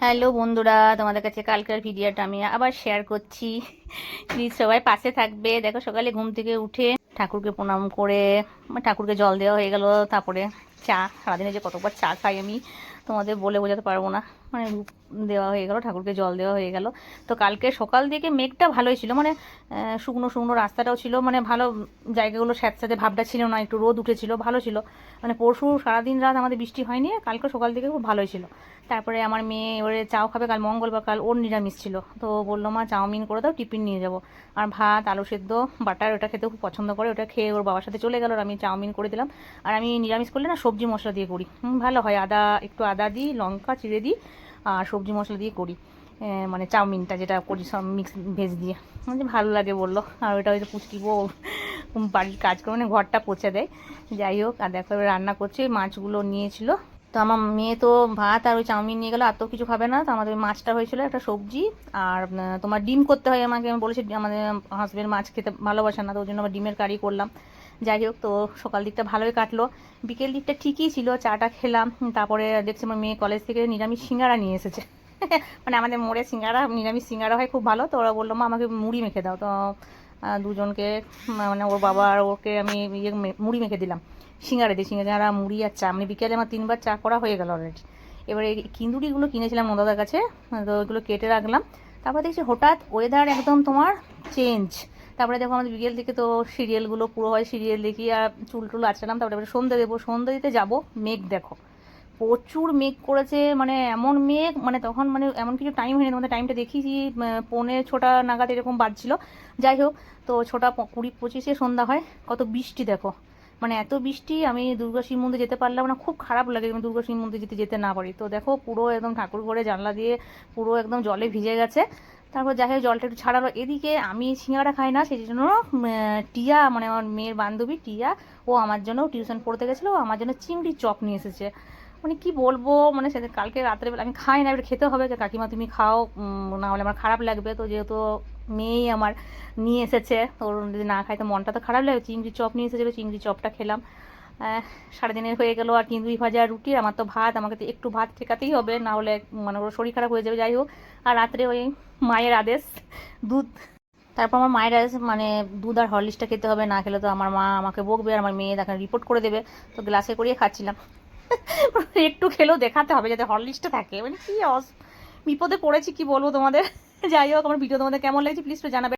Hello বন্ধুরা, তোমাদের কাছে কালকের ভিডিওটা আমি আবার শেয়ার করছি। প্লিজ সবাই পাশে থাকবে। দেখো সকালে ঘুম থেকে উঠে ঠাকুরকে প্রণাম করে, ঠাকুরকে জল দেওয়া হয়ে গেল, তারপরে চা। সারাদিনে যে কতবার চা খাই আমি, তোমাদের বলে বোঝাতে পারব না। মানে দেওয়া হয়ে গেল, ঠাকুরকে জল দেওয়া হয়ে গেল। তো কালকে সকাল থেকে মেঘটা ভালোই ছিল মানে শুকনো শুকনো রাস্তাটাও ছিল মানে ভালো জায়গাগুলো স্যাঁতস্যাঁতে ভাবটা ছিল না, একটু রোদ উঠেছিল, ভালো ছিল। মানে পরশু সারাদিন রাত আমাদের বৃষ্টি হয়নি, কালকে সকাল থেকে খুব ভালোই ছিল। তারপরে আমার মেয়ে এবারে চাও খাবে, কাল মঙ্গলবার কাল ওর নিরামিষ ছিল। তো বলল, মা, চাউমিন করে দাও, টিফিন নিয়ে যাব। আর ভাত, আলু সেদ্ধ, বাটার ওটা খেতে খুব পছন্দ করে, ওটা খেয়ে ওর বাবার সাথে চলে গেল আর আমি চাউমিন করে দিলাম। আর আমি নিরামিষ করলে না সবজি মশলা দিয়ে করি। ভালো হয়, আদা, একটু আদা দিই, লঙ্কা, চিড়ে দিই আর সবজি মশলা দিয়ে করি। মানে চাউমিনটা যেটা করি, সব মিক্স ভেজ দিয়ে। আমার যে ভালো লাগে বলল। আর ওইটা হয়তো পুচকি বউ বাড়ির কাজ করে মানে ঘরটা পচে দেয়। যাই হোক, আর দেখো রান্না করছে, মাছগুলো নিয়েছিল। তো আমার মেয়ে তো ভাত আর ওই চাউমিন নিয়ে গেলো, আর তো কিছু খাবে না। তো আমাদের মাছটা হয়েছিল একটা সবজি। আর তোমার ডিম করতে হয় আমাকে, আমি বলেছি, আমাদের হাজবেন্ড মাছ খেতে ভালোবাসে না, তো ওই জন্য আবার ডিমের কারি করলাম। যাই হোক, তো সকাল দিকটা ভালোই কাটলো। বিকেল দিকটা ঠিকই ছিল, চাটা খেলাম, তারপরে দেখছি আমার মেয়ে কলেজ থেকে নিরামিষ সিঙ্গারা নিয়ে এসেছে। মানে আমাদের মোড়ে সিঙ্গারা, নিরামিষ সিঙ্গারা হয় খুব ভালো, তো ওরা বলল, মা, আমাকে মুড়ি মেখে দাও। তো দুজনকে মানে ওর বাবা আর ওকে আমি ইয়ে মুড়ি মেখে দিলাম, সিঙ্গারা দিই সিঙ্গারা, মুড়ি আর চা মানে বিকেলে আমার তিনবার চা করা হয়ে গেল অলরেডি এবারে কিন্দুরিগুলো কিনেছিলাম নদাদার কাছে, তো ওইগুলো কেটে রাখলাম। তারপর দেখছি হঠাৎ ওয়েদার একদম তোমার চেঞ্জ তারপরে দেখো আমাদের বিকেল থেকে তো সিরিয়ালগুলো পুরো হয়, সিরিয়াল দেখি আর চুল টুল আছড়ালাম তারপরে সন্ধ্যে দেবো। সন্ধ্যে দিতে যাব, মেঘ দেখো। প্রচুর মেঘ করেছে মানে এমন মেঘ মানে তখন মানে এমন কিছু টাইম হয়নি। তোমাদের টাইমটা দেখিয়েছি পৌনে ছটা নাগাদ এরকম বাজছিল। যাই হোক, তো ছটা কুড়ি পঁচিশে সন্ধ্যা হয়। কত বৃষ্টি দেখো। মানে এত বৃষ্টি, আমি দুর্গা শিব মন্দির যেতে পারলাম না। খুব খারাপ লাগে আমি দুর্গা শিব মন্দির যেতে যেতে না পারি। তো দেখো পুরো একদম ঠাকুর ঘরে জানলা দিয়ে পুরো একদম জলে ভিজে গেছে। তারপর যাই হোক জলটা একটু ছাড়ালো। এদিকে আমি সিঙ্গারা খাই না, সেই জন্য টিয়া মানে আমার মেয়ের বান্ধবী টিয়া, ও আমার জন্য টিউশন পড়তে গেছিল, ও আমার জন্য চিংড়ি চপ নিয়ে এসেছে। মানে কি বলব মানে সেদিন কালকে রাত্রেবেলা, আমি খাই না, এবার খেতে হবে, যে কাকিমা তুমি খাও না হলে আমার খারাপ লাগবে। তো যেহেতু মেয়েই আমার নিয়ে এসেছে, তো ওর যদি না খাই, তো মনটা তো খারাপ লাগবে। চিংড়ি চপ নিয়ে এসেছিল, চিংড়ি চপটা খেলাম। সারাদিনের হয়ে গেলো আর চিংড়ি ভাজা রুটি, আমার তো ভাত, আমাকে তো একটু ভাত ঠেকাতেই হবে, না হলে মানে ওর শরীর খারাপ হয়ে যাবে, যাই হোক। আর রাত্রে ওই মায়ের আদেশ, দুধ। তারপর আমার মায়ের আদেশ মানে দুধ আর হরলিক্সটা খেতে হবে, না খেলে তো আমার মা আমাকে বকবে আর আমার মেয়ে দেখেন রিপোর্ট করে দেবে, তো গ্লাসে করিয়ে খাচ্ছিলাম। একটু খেলেও দেখাতে হবে যাতে হরলিক্সটা থাকে মানে কি বিপদে পড়েছি কি বলব তোমাদের? যাই হোক, আমার ভিডিও তোমাদের কেমন লাগছে প্লিজ তো জানাবে।